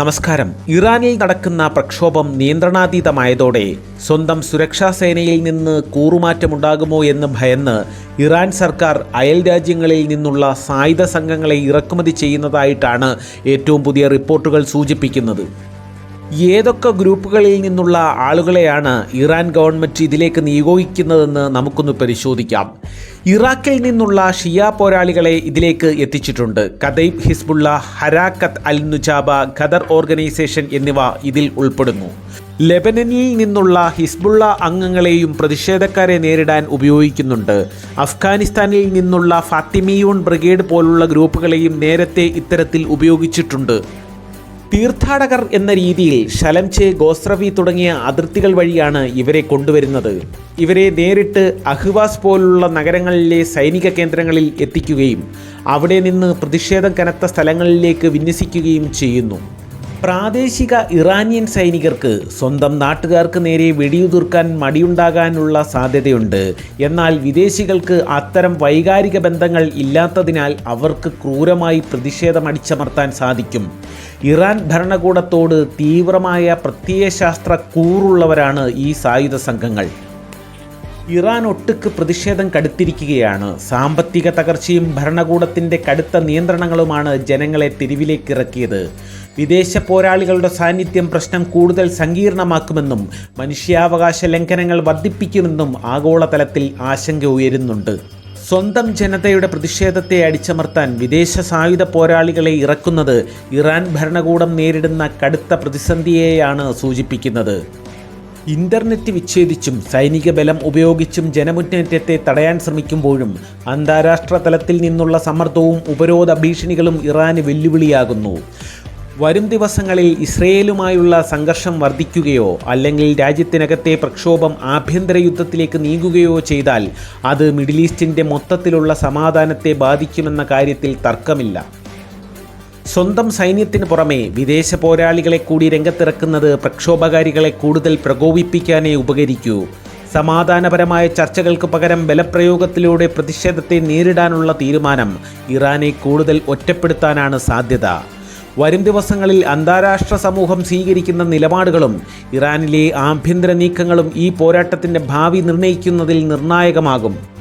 നമസ്കാരം. ഇറാനിൽ നടക്കുന്ന പ്രക്ഷോഭം നിയന്ത്രണാതീതമായതോടെ സ്വന്തം സുരക്ഷാ സേനയിൽ നിന്ന് കൂറുമാറ്റമുണ്ടാകുമോ എന്ന് ഭയന്ന് ഇറാൻ സർക്കാർ അയൽ രാജ്യങ്ങളിൽ നിന്നുള്ള സായുധ സംഘങ്ങളെ ഇറക്കുമതി ചെയ്യുന്നതായിട്ടാണ് ഏറ്റവും പുതിയ റിപ്പോർട്ടുകൾ സൂചിപ്പിക്കുന്നത്. ഏതൊക്കെ ഗ്രൂപ്പുകളിൽ നിന്നുള്ള ആളുകളെയാണ് ഇറാൻ ഗവൺമെന്റ് ഇതിലേക്ക് നിയോഗിക്കുന്നതെന്ന് നമുക്കൊന്ന് പരിശോധിക്കാം. ഇറാഖിൽ നിന്നുള്ള ഷിയ പോരാളികളെ ഇതിലേക്ക് എത്തിച്ചിട്ടുണ്ട്. കദൈബ് ഹിസ്ബുള്ള ഹരാക്കത്ത് അൽ നുജാബ ഖദർ ഓർഗനൈസേഷൻ എന്നിവ ഇതിൽ ഉൾപ്പെടുന്നു. ലെബനനിൽ നിന്നുള്ള ഹിസ്ബുള്ള അംഗങ്ങളെയും പ്രതിഷേധക്കാരെ നേരിടാൻ ഉപയോഗിക്കുന്നുണ്ട്. അഫ്ഗാനിസ്ഥാനിൽ നിന്നുള്ള ഫാത്തിമിയൂൺ ബ്രിഗേഡ് പോലുള്ള ഗ്രൂപ്പുകളെയും നേരത്തെ ഇത്തരത്തിൽ ഉപയോഗിച്ചിട്ടുണ്ട്. തീർത്ഥാടകർ എന്ന രീതിയിൽ ഷലംചെ ഗോസ്രവി തുടങ്ങിയ അതിർത്തികൾ വഴിയാണ് ഇവരെ കൊണ്ടുവരുന്നത്. ഇവരെ നേരിട്ട് അഹ്വാസ് പോലുള്ള നഗരങ്ങളിലെ സൈനിക കേന്ദ്രങ്ങളിൽ എത്തിക്കുകയും അവിടെ നിന്ന് പ്രതിഷേധം കനത്ത സ്ഥലങ്ങളിലേക്ക് വിന്യസിക്കുകയും ചെയ്യുന്നു. പ്രാദേശിക ഇറാനിയൻ സൈനികർക്ക് സ്വന്തം നാട്ടുകാർക്ക് നേരെ വെടിയുതിർക്കാൻ മടിയുണ്ടാകാനുള്ള സാധ്യതയുണ്ട്. എന്നാൽ വിദേശികൾക്ക് അത്തരം വൈകാരിക ബന്ധങ്ങൾ ഇല്ലാത്തതിനാൽ അവർക്ക് ക്രൂരമായി പ്രതിഷേധം അടിച്ചമർത്താൻ സാധിക്കും. ഇറാൻ ഭരണകൂടത്തോട് തീവ്രമായ പ്രത്യയശാസ്ത്ര കൂറുള്ളവരാണ് ഈ സായുധ സംഘങ്ങൾ. ഇറാൻ ഒട്ടുക്ക് പ്രതിഷേധം കടുത്തിരിക്കുകയാണ്. സാമ്പത്തിക തകർച്ചയും ഭരണകൂടത്തിന്റെ കടുത്ത നിയന്ത്രണങ്ങളുമാണ് ജനങ്ങളെ തെരുവിലേക്ക് ഇറക്കിയത് വിദേശ പോരാളികളുടെ സാന്നിധ്യം പ്രശ്നം കൂടുതൽ സങ്കീർണമാക്കുമെന്നും മനുഷ്യാവകാശ ലംഘനങ്ങൾ വർദ്ധിപ്പിക്കുമെന്നും ആഗോളതലത്തിൽ ആശങ്ക ഉയരുന്നുണ്ട്. സ്വന്തം ജനതയുടെ പ്രതിഷേധത്തെ അടിച്ചമർത്താൻ വിദേശ സായുധ പോരാളികളെ ഇറക്കുന്നത് ഇറാൻ ഭരണകൂടം നേരിടുന്ന കടുത്ത പ്രതിസന്ധിയെയാണ് സൂചിപ്പിക്കുന്നത്. ഇന്റർനെറ്റ് വിച്ഛേദിച്ചും സൈനിക ബലം ഉപയോഗിച്ചും ജനമുന്നേറ്റത്തെ തടയാൻ ശ്രമിക്കുമ്പോഴും അന്താരാഷ്ട്ര തലത്തിൽ നിന്നുള്ള സമ്മർദ്ദവും ഉപരോധ ഭീഷണികളും ഇറാന് വെല്ലുവിളിയാകുന്നു. വരും ദിവസങ്ങളിൽ ഇസ്രയേലുമായുള്ള സംഘർഷം വർദ്ധിക്കുകയോ അല്ലെങ്കിൽ രാജ്യത്തിനകത്തെ പ്രക്ഷോഭം ആഭ്യന്തര യുദ്ധത്തിലേക്ക് നീങ്ങുകയോ ചെയ്താൽ അത് മിഡിൽ ഈസ്റ്റിന്റെ മൊത്തത്തിലുള്ള സമാധാനത്തെ ബാധിക്കുമെന്ന കാര്യത്തിൽ തർക്കമില്ല. സ്വന്തം സൈന്യത്തിന് പുറമെ വിദേശ പോരാളികളെ കൂടി രംഗത്തിറക്കുന്നത് പ്രക്ഷോഭകാരികളെ കൂടുതൽ പ്രകോപിപ്പിക്കാനേ ഉപകരിക്കൂ. സമാധാനപരമായ ചർച്ചകൾക്ക് പകരം ബലപ്രയോഗത്തിലൂടെ പ്രതിഷേധത്തെ നേരിടാനുള്ള തീരുമാനം ഇറാനെ കൂടുതൽ ഒറ്റപ്പെടുത്താനാണ് സാധ്യത. വരും ദിവസങ്ങളിൽ അന്താരാഷ്ട്ര സമൂഹം സ്വീകരിക്കുന്ന നിലപാടുകളും ഇറാനിലെ ആഭ്യന്തര നീക്കങ്ങളും ഈ പോരാട്ടത്തിന്റെ ഭാവി നിർണയിക്കുന്നതിൽ നിർണായകമാകും.